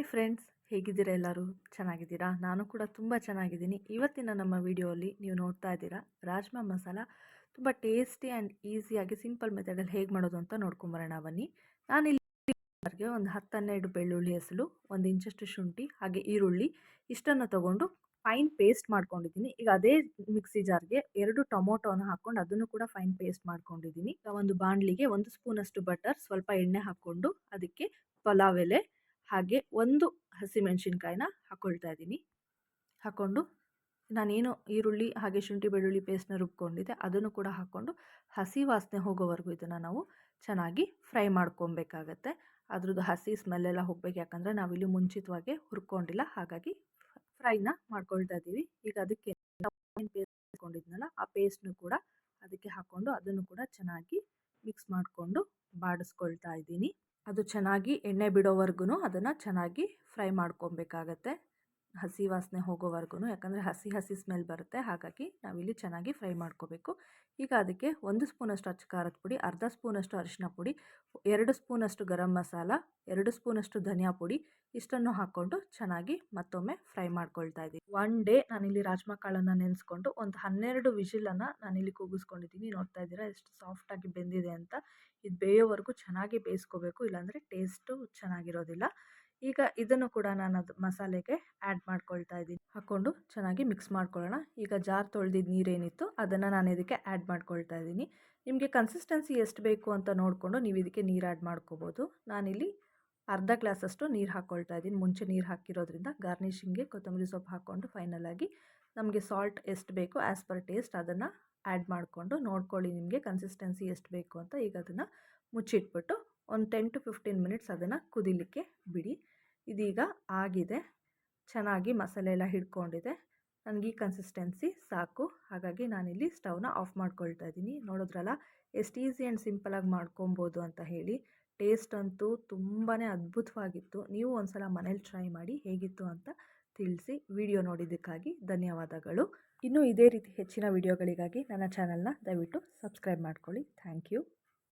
Hi friends, ಹೇಗಿದ್ದೀರಾ ಎಲ್ಲರೂ? ಚೆನ್ನಾಗಿದ್ದೀರಾ? ನಾನು ಕೂಡ ತುಂಬ ಚೆನ್ನಾಗಿದ್ದೀನಿ. ಇವತ್ತಿನ ನಮ್ಮ ವಿಡಿಯೋಲಿ ನೀವು ನೋಡ್ತಾ ಇದ್ದೀರಾ, ರಾಜ್ಮಾ ಮಸಾಲ ತುಂಬ ಟೇಸ್ಟಿ ಆ್ಯಂಡ್ ಈಸಿಯಾಗಿ ಸಿಂಪಲ್ ಮೆಥಡಲ್ಲಿ ಹೇಗೆ ಮಾಡೋದು ಅಂತ ನೋಡ್ಕೊಂಬರೋಣ ಬನ್ನಿ. ನಾನಿಲ್ಲಿ ಒಂದು ಹತ್ತು ಹನ್ನೆರಡು ಬೆಳ್ಳುಳ್ಳಿ ಹೆಸಲು, ಒಂದು ಇಂಚಷ್ಟು ಶುಂಠಿ, ಹಾಗೆ ಈರುಳ್ಳಿ ಇಷ್ಟನ್ನು ತಗೊಂಡು ಫೈನ್ ಪೇಸ್ಟ್ ಮಾಡ್ಕೊಂಡಿದ್ದೀನಿ. ಈಗ ಅದೇ ಮಿಕ್ಸಿ ಜಾರ್ಗೆ ಎರಡು ಟೊಮೊಟೊನ ಹಾಕ್ಕೊಂಡು ಅದನ್ನು ಕೂಡ ಫೈನ್ ಪೇಸ್ಟ್ ಮಾಡ್ಕೊಂಡಿದ್ದೀನಿ. ಒಂದು ಬಾಣಲಿಗೆ ಒಂದು ಸ್ಪೂನಷ್ಟು ಬಟರ್ ಸ್ವಲ್ಪ ಎಣ್ಣೆ ಹಾಕ್ಕೊಂಡು ಅದಕ್ಕೆ ಪಲಾವ್ ಎಲೆ ಹಾಗೆ ಒಂದು ಹಸಿಮೆಣಸಿನ್ಕಾಯಿನ ಹಾಕ್ಕೊಳ್ತಾ ಇದ್ದೀನಿ. ಹಾಕ್ಕೊಂಡು ನಾನೇನು ಈರುಳ್ಳಿ ಹಾಗೆ ಶುಂಠಿ ಬೆಳ್ಳುಳ್ಳಿ ಪೇಸ್ಟ್ನ ರುಬ್ಕೊಂಡಿದ್ದೆ, ಅದನ್ನು ಕೂಡ ಹಾಕ್ಕೊಂಡು ಹಸಿ ವಾಸನೆ ಹೋಗೋವರೆಗೂ ಇದನ್ನು ನಾವು ಚೆನ್ನಾಗಿ ಫ್ರೈ ಮಾಡ್ಕೊಬೇಕಾಗತ್ತೆ. ಅದ್ರದ್ದು ಹಸಿ ಸ್ಮೆಲ್ಲೆಲ್ಲ ಹೋಗ್ಬೇಕು, ಯಾಕಂದರೆ ನಾವಿಲ್ಲಿ ಮುಂಚಿತವಾಗಿ ಹುರ್ಕೊಂಡಿಲ್ಲ, ಹಾಗಾಗಿ ಫ್ರೈನ ಮಾಡ್ಕೊಳ್ತಾ ಇದ್ದೀವಿ. ಈಗ ಅದಕ್ಕೆ ಪೇಸ್ಟ್ ಹಾಕ್ಕೊಂಡಿದ್ನಲ್ಲ ಆ ಪೇಸ್ಟ್ನು ಕೂಡ ಅದಕ್ಕೆ ಹಾಕ್ಕೊಂಡು ಅದನ್ನು ಕೂಡ ಚೆನ್ನಾಗಿ ಮಿಕ್ಸ್ ಮಾಡಿಕೊಂಡು ಬಾಡಿಸ್ಕೊಳ್ತಾ ಇದ್ದೀನಿ. ಅದು ಚೆನ್ನಾಗಿ ಎಣ್ಣೆ ಬಿಡೋವರೆಗೂ ಅದನ್ನು ಚೆನ್ನಾಗಿ ಫ್ರೈ ಮಾಡ್ಕೊಬೇಕಾಗತ್ತೆ. ಹಸಿ ವಾಸನೆ ಹೋಗೋವರೆಗೂ ಯಾಕಂದರೆ ಹಸಿ ಹಸಿ ಸ್ಮೆಲ್ ಬರುತ್ತೆ, ಹಾಗಾಗಿ ನಾವಿಲ್ಲಿ ಚೆನ್ನಾಗಿ ಫ್ರೈ ಮಾಡ್ಕೋಬೇಕು. ಈಗ ಅದಕ್ಕೆ ಒಂದು ಸ್ಪೂನಷ್ಟು ಅಚ್ಚ ಖಾರದ ಪುಡಿ, ಅರ್ಧ ಸ್ಪೂನಷ್ಟು ಅರಿಶಿನ ಪುಡಿ, ಎರಡು ಸ್ಪೂನಷ್ಟು ಗರಂ ಮಸಾಲ, ಎರಡು ಸ್ಪೂನಷ್ಟು ಧನಿಯಾ ಪುಡಿ, ಇಷ್ಟನ್ನು ಹಾಕ್ಕೊಂಡು ಚೆನ್ನಾಗಿ ಮತ್ತೊಮ್ಮೆ ಫ್ರೈ ಮಾಡ್ಕೊಳ್ತಾ ಇದ್ದೀನಿ ಒನ್ ಡೇ ನಾನಿಲ್ಲಿ ರಾಜ್ಮಾ ಕಾಳನ್ನು ನೆನೆಸ್ಕೊಂಡು, ಒಂದು ಹನ್ನೆರಡು ವಿಷಿಲನ್ನು ನಾನಿಲ್ಲಿ ಕೂಗಿಸ್ಕೊಂಡಿದ್ದೀನಿ. ನೋಡ್ತಾ ಇದ್ದೀರಾ, ಎಷ್ಟು ಸಾಫ್ಟಾಗಿ ಬೆಂದಿದೆ ಅಂತ. ಇದು ಬೇಯೋವರೆಗೂ ಚೆನ್ನಾಗಿ ಬೇಯಿಸ್ಕೋಬೇಕು, ಇಲ್ಲಾಂದರೆ ಟೇಸ್ಟು ಚೆನ್ನಾಗಿರೋದಿಲ್ಲ. ಈಗ ಇದನ್ನು ಕೂಡ ನಾನು ಅದು ಮಸಾಲೆಗೆ ಆ್ಯಡ್ ಮಾಡ್ಕೊಳ್ತಾ ಇದ್ದೀನಿ. ಹಾಕ್ಕೊಂಡು ಚೆನ್ನಾಗಿ ಮಿಕ್ಸ್ ಮಾಡ್ಕೊಳ್ಳೋಣ. ಈಗ ಜಾರ್ ತೊಳೆದಿದ್ದ ನೀರೇನಿತ್ತು ಅದನ್ನು ನಾನು ಇದಕ್ಕೆ ಆ್ಯಡ್ ಮಾಡ್ಕೊಳ್ತಾ ಇದ್ದೀನಿ. ನಿಮಗೆ ಕನ್ಸಿಸ್ಟೆನ್ಸಿ ಎಷ್ಟು ಬೇಕು ಅಂತ ನೋಡಿಕೊಂಡು ನೀವು ಇದಕ್ಕೆ ನೀರು ಆ್ಯಡ್ ಮಾಡ್ಕೋಬೋದು. ನಾನಿಲ್ಲಿ ಅರ್ಧ ಗ್ಲಾಸಷ್ಟು ನೀರು ಹಾಕ್ಕೊಳ್ತಾ ಇದ್ದೀನಿ. ಮುಂಚೆ ನೀರು ಹಾಕಿರೋದ್ರಿಂದ ಗಾರ್ನಿಷಿಂಗ್ಗೆ ಕೊತ್ತಂಬರಿ ಸೊಪ್ಪು ಹಾಕ್ಕೊಂಡು ಫೈನಲಾಗಿ ನಮಗೆ ಸಾಲ್ಟ್ ಎಷ್ಟು ಬೇಕು ಆ್ಯಸ್ ಪರ್ ಟೇಸ್ಟ್ ಅದನ್ನು ಆ್ಯಡ್ ಮಾಡಿಕೊಂಡು ನೋಡ್ಕೊಳ್ಳಿ ನಿಮಗೆ ಕನ್ಸಿಸ್ಟೆನ್ಸಿ ಎಷ್ಟು ಬೇಕು ಅಂತ. ಈಗ ಅದನ್ನು ಮುಚ್ಚಿಟ್ಬಿಟ್ಟು ಒಂದು ಟೆನ್ ಟು ಫಿಫ್ಟೀನ್ ಮಿನಿಟ್ಸ್ ಅದನ್ನು ಕುದಿಲಿಕ್ಕೆ ಬಿಡಿ. ಇದೀಗ ಆಗಿದೆ. ಚೆನ್ನಾಗಿ ಮಸಾಲೆ ಎಲ್ಲ ಹಿಡ್ಕೊಂಡಿದೆ. ನನಗೆ ಈ ಕನ್ಸಿಸ್ಟೆನ್ಸಿ ಸಾಕು. ಹಾಗಾಗಿ ನಾನಿಲ್ಲಿ ಸ್ಟವ್ನ ಆಫ್ ಮಾಡ್ಕೊಳ್ತಾ ಇದ್ದೀನಿ. ನೋಡಿದ್ರಲ್ಲ, ಎಷ್ಟು ಈಸಿ ಆ್ಯಂಡ್ ಸಿಂಪಲಾಗಿ ಮಾಡ್ಕೊಬೋದು ಅಂತ ಹೇಳಿ. ಟೇಸ್ಟ್ ಅಂತೂ ತುಂಬಾ ಅದ್ಭುತವಾಗಿತ್ತು. ನೀವು ಒಂದು ಸಲ ಮನೇಲಿ ಟ್ರೈ ಮಾಡಿ ಹೇಗಿತ್ತು ಅಂತ ತಿಳಿಸಿ ವಿಡಿಯೋ ನೋಡಿದ್ದಕ್ಕಾಗಿ ಧನ್ಯವಾದಗಳು. ಇನ್ನೂ ಇದೇ ರೀತಿ ಹೆಚ್ಚಿನ ವಿಡಿಯೋಗಳಿಗಾಗಿ ನನ್ನ ಚಾನಲ್ನ ದಯವಿಟ್ಟು ಸಬ್ಸ್ಕ್ರೈಬ್ ಮಾಡ್ಕೊಳ್ಳಿ. Thank you.